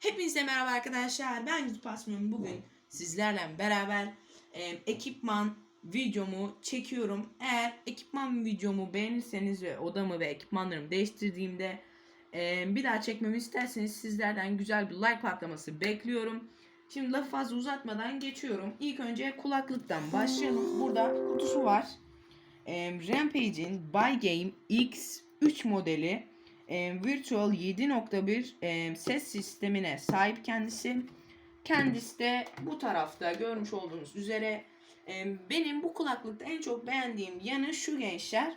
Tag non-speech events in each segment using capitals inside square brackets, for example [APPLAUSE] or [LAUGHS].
Hepinize merhaba arkadaşlar. Ben Yusuf Asmın. Bugün sizlerle beraber e, ekipman videomu çekiyorum. Eğer ekipman videomu beğenirseniz ve odamı ve ekipmanlarımı değiştirdiğimde e, bir daha çekmemi isterseniz sizlerden güzel bir like patlaması bekliyorum. Şimdi lafı fazla uzatmadan geçiyorum. İlk önce kulaklıktan başlayalım. Burada kutusu var. E, Rampage'in By Game X3 modeli e, Virtual 7.1 e, ses sistemine sahip kendisi. Kendisi de bu tarafta görmüş olduğunuz üzere e, benim bu kulaklıkta en çok beğendiğim yanı şu gençler.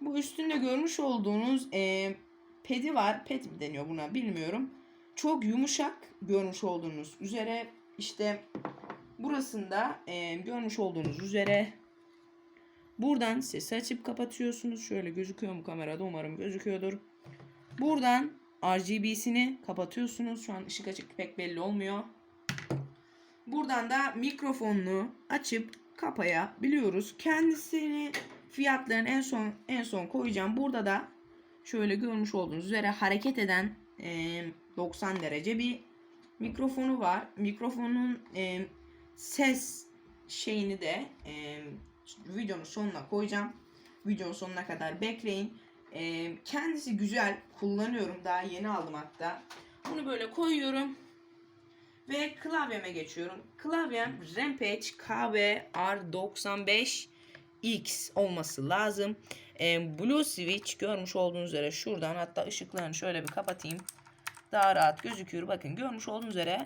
Bu üstünde görmüş olduğunuz e, pedi var. Ped mi deniyor buna bilmiyorum. Çok yumuşak görmüş olduğunuz üzere işte burasında e, görmüş olduğunuz üzere buradan sesi açıp kapatıyorsunuz. Şöyle gözüküyor mu kamerada umarım gözüküyordur. Buradan RGB'sini kapatıyorsunuz. Şu an ışık açık pek belli olmuyor. Buradan da mikrofonunu açıp kapayabiliyoruz. Kendisini fiyatlarını en son en son koyacağım. Burada da şöyle görmüş olduğunuz üzere hareket eden e, 90 derece bir mikrofonu var. Mikrofonun e, ses şeyini de e, videonun sonuna koyacağım. Videonun sonuna kadar bekleyin. E, kendisi güzel kullanıyorum daha yeni aldım hatta. Bunu böyle koyuyorum ve klavyeme geçiyorum. Klavyem Rampage KVR95X olması lazım. E, Blue Switch görmüş olduğunuz üzere şuradan hatta ışıklarını şöyle bir kapatayım. Daha rahat gözüküyor. Bakın görmüş olduğunuz üzere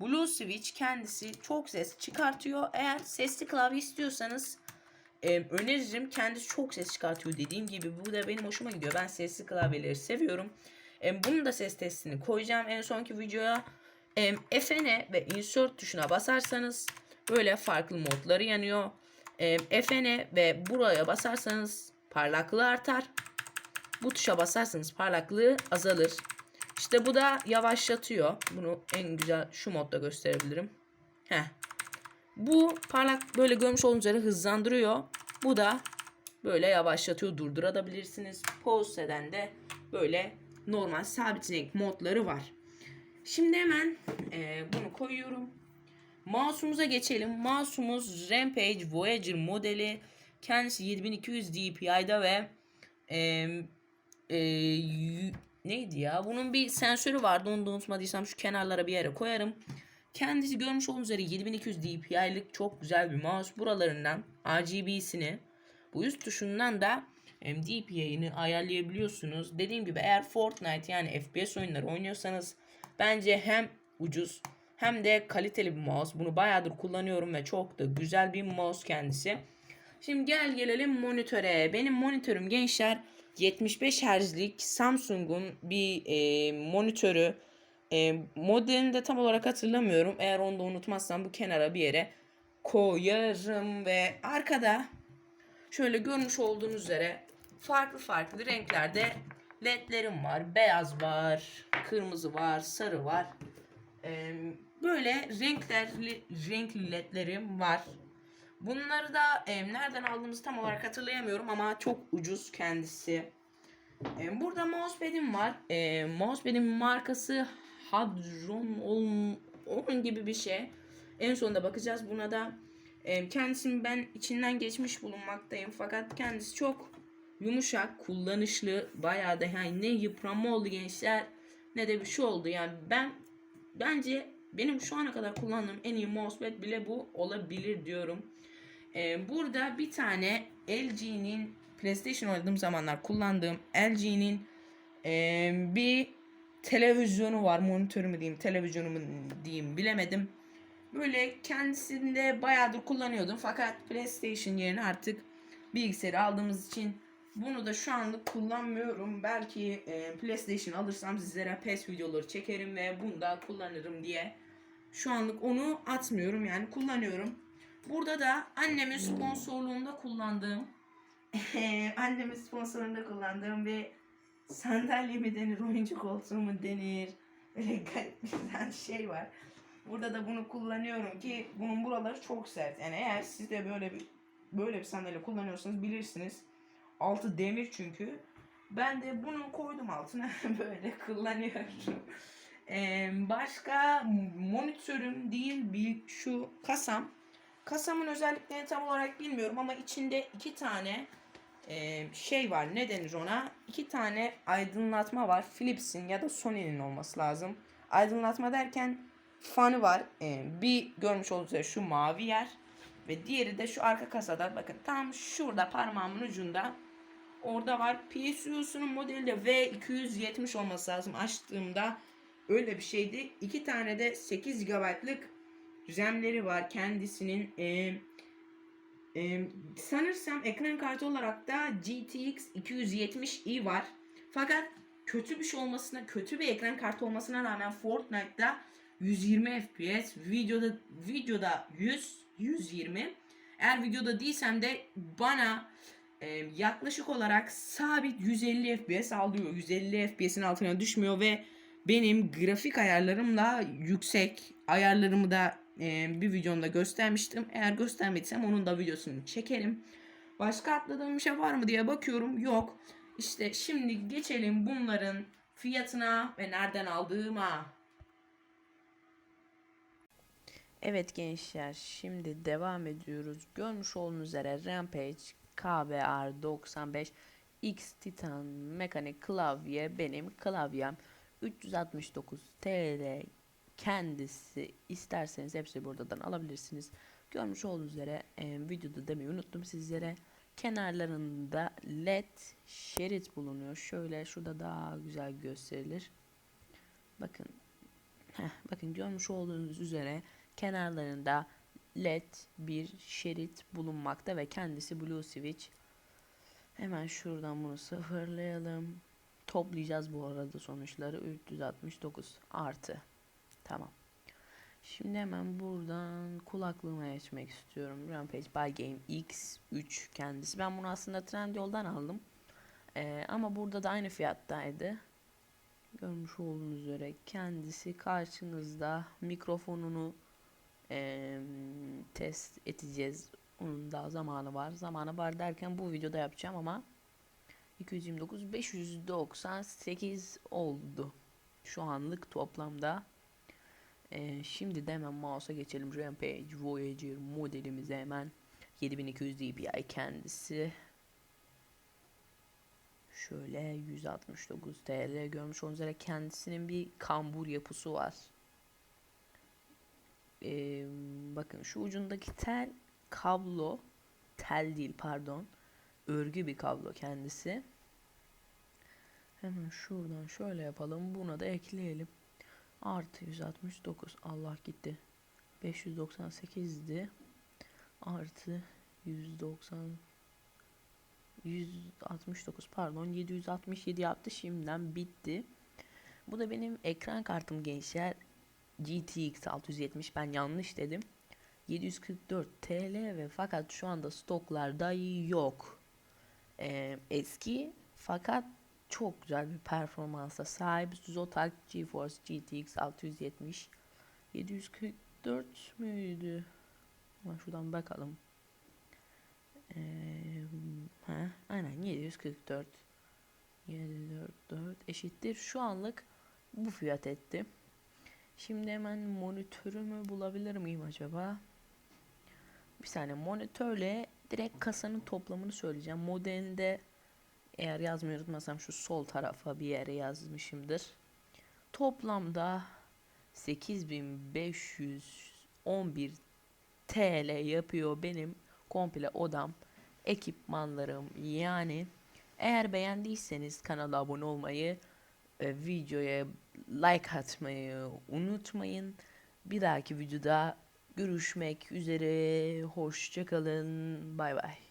Blue Switch kendisi çok ses çıkartıyor. Eğer sesli klavye istiyorsanız e, öneririm. Kendisi çok ses çıkartıyor dediğim gibi. Bu da benim hoşuma gidiyor. Ben sesli klavyeleri seviyorum. E, bunun da ses testini koyacağım en sonki videoya. E, Fn ve insert tuşuna basarsanız böyle farklı modları yanıyor. E, Fn ve buraya basarsanız parlaklığı artar. Bu tuşa basarsanız parlaklığı azalır. İşte bu da yavaşlatıyor. Bunu en güzel şu modda gösterebilirim. Heh. Bu parlak böyle görmüş olduğunuz üzere hızlandırıyor. Bu da böyle yavaşlatıyor durdurabilirsiniz. Pause eden de böyle normal sabit renk modları var. Şimdi hemen e, bunu koyuyorum. Mouse'umuza geçelim. Mouse'umuz Rampage Voyager modeli. Kendisi 7200 DPI'da ve e, e, neydi ya? Bunun bir sensörü vardı. Onu da unutmadıysam şu kenarlara bir yere koyarım. Kendisi görmüş olduğunuz üzere 7200 DPI'lik çok güzel bir mouse. Buralarından RGB'sini bu üst tuşundan da DPI'ni ayarlayabiliyorsunuz. Dediğim gibi eğer Fortnite yani FPS oyunları oynuyorsanız bence hem ucuz hem de kaliteli bir mouse. Bunu bayağıdır kullanıyorum ve çok da güzel bir mouse kendisi. Şimdi gel gelelim monitöre. Benim monitörüm gençler 75 Hz'lik Samsung'un bir e, monitörü. E, modelini de tam olarak hatırlamıyorum. Eğer onu da unutmazsam bu kenara bir yere koyarım ve arkada şöyle görmüş olduğunuz üzere farklı farklı renklerde ledlerim var. Beyaz var, kırmızı var, sarı var. E, böyle renklerli renkli ledlerim var. Bunları da e, nereden aldığımızı tam olarak hatırlayamıyorum ama çok ucuz kendisi. E, burada mousepad'im var. E, mousepad'in markası Hadron ol- onun gibi bir şey. En sonunda bakacağız buna da. E, kendisini ben içinden geçmiş bulunmaktayım. Fakat kendisi çok yumuşak, kullanışlı. Bayağı da yani ne yıpranma oldu gençler ne de bir şey oldu. Yani ben bence benim şu ana kadar kullandığım en iyi mousepad bile bu olabilir diyorum. Ee, burada bir tane LG'nin PlayStation oynadığım zamanlar kullandığım LG'nin e, bir televizyonu var. Monitörü mü diyeyim, televizyonu mu diyeyim bilemedim. Böyle kendisinde bayağıdır kullanıyordum. Fakat PlayStation yerine artık bilgisayarı aldığımız için bunu da şu anlık kullanmıyorum. Belki e, PlayStation alırsam sizlere PES videoları çekerim ve bunu da kullanırım diye. Şu anlık onu atmıyorum yani kullanıyorum. Burada da annemin sponsorluğunda kullandığım [LAUGHS] annemin sponsorluğunda kullandığım bir sandalye mi denir, oyuncu koltuğu mu denir? Öyle garip bir tane şey var. Burada da bunu kullanıyorum ki bunun buraları çok sert. Yani eğer siz de böyle bir böyle bir sandalye kullanıyorsanız bilirsiniz. Altı demir çünkü. Ben de bunu koydum altına [LAUGHS] böyle kullanıyorum. Ee, başka monitörüm değil bir şu kasam. Kasamın özelliklerini tam olarak bilmiyorum ama içinde iki tane e, şey var. Ne denir ona? İki tane aydınlatma var. Philips'in ya da Sony'nin olması lazım. Aydınlatma derken fanı var. Ee, bir görmüş olduğunuz üzere şu mavi yer ve diğeri de şu arka kasada. Bakın tam şurada parmağımın ucunda. Orada var. PSU'sunun modeli de V270 olması lazım. Açtığımda öyle bir şeydi. İki tane de 8 GB'lık düzenleri var kendisinin. Ee, sanırsam ekran kartı olarak da GTX 270i var. Fakat kötü bir şey olmasına, kötü bir ekran kartı olmasına rağmen Fortnite'da 120 FPS, videoda videoda 100 120. Eğer videoda değilsem de bana e, yaklaşık olarak sabit 150 FPS alıyor. 150 FPS'in altına düşmüyor ve benim grafik ayarlarımla yüksek ayarlarımı da e, bir videomda göstermiştim. Eğer göstermediysem onun da videosunu çekerim. Başka atladığım bir şey var mı diye bakıyorum. Yok. İşte şimdi geçelim bunların fiyatına ve nereden aldığıma. Evet gençler şimdi devam ediyoruz. Görmüş olduğunuz üzere Rampage KBR 95 X Titan mekanik klavye benim klavyem 369 TL kendisi isterseniz hepsi buradan alabilirsiniz. Görmüş olduğunuz üzere e, videoda demeyi unuttum sizlere. Kenarlarında led şerit bulunuyor. Şöyle şurada daha güzel gösterilir. Bakın Heh, bakın görmüş olduğunuz üzere kenarlarında led bir şerit bulunmakta ve kendisi blue switch. Hemen şuradan bunu sıfırlayalım. Toplayacağız bu arada sonuçları 369 artı. Tamam. Şimdi hemen buradan kulaklığıma geçmek istiyorum. Rampage by Game X3 kendisi. Ben bunu aslında Trendyol'dan aldım. Ee, ama burada da aynı fiyattaydı. Görmüş olduğunuz üzere kendisi karşınızda mikrofonunu eee, test edeceğiz. Onun daha zamanı var. Zamanı var derken bu videoda yapacağım ama 229 598 oldu. Şu anlık toplamda. Eee, şimdi de hemen mouse'a geçelim. Rampage Voyager modelimize hemen 7200 dpi kendisi. Şöyle 169 TL görmüş olduğunuz üzere kendisinin bir kambur yapısı var. Ee, bakın şu ucundaki tel kablo tel değil pardon örgü bir kablo kendisi. Hemen şuradan şöyle yapalım. Buna da ekleyelim. Artı 169. Allah gitti. 598'di. Artı 190 169 pardon 767 yaptı şimdiden bitti. Bu da benim ekran kartım gençler GTX 670 ben yanlış dedim. 744 TL ve fakat şu anda stoklarda yok. Ee, eski fakat çok güzel bir performansa sahip Zotac GeForce GTX 670 744 müydü? Ama şuradan bakalım. Ee, ha, aynen 744 744 eşittir. Şu anlık bu fiyat etti. Şimdi hemen monitörümü bulabilir miyim acaba? Bir saniye monitörle direkt kasanın toplamını söyleyeceğim. Modelinde eğer yazmayı unutmasam şu sol tarafa bir yere yazmışımdır. Toplamda 8511 TL yapıyor benim komple odam, ekipmanlarım yani eğer beğendiyseniz kanala abone olmayı, e, videoya like atmayı unutmayın. Bir dahaki videoda görüşmek üzere. Hoşçakalın. Bay bay.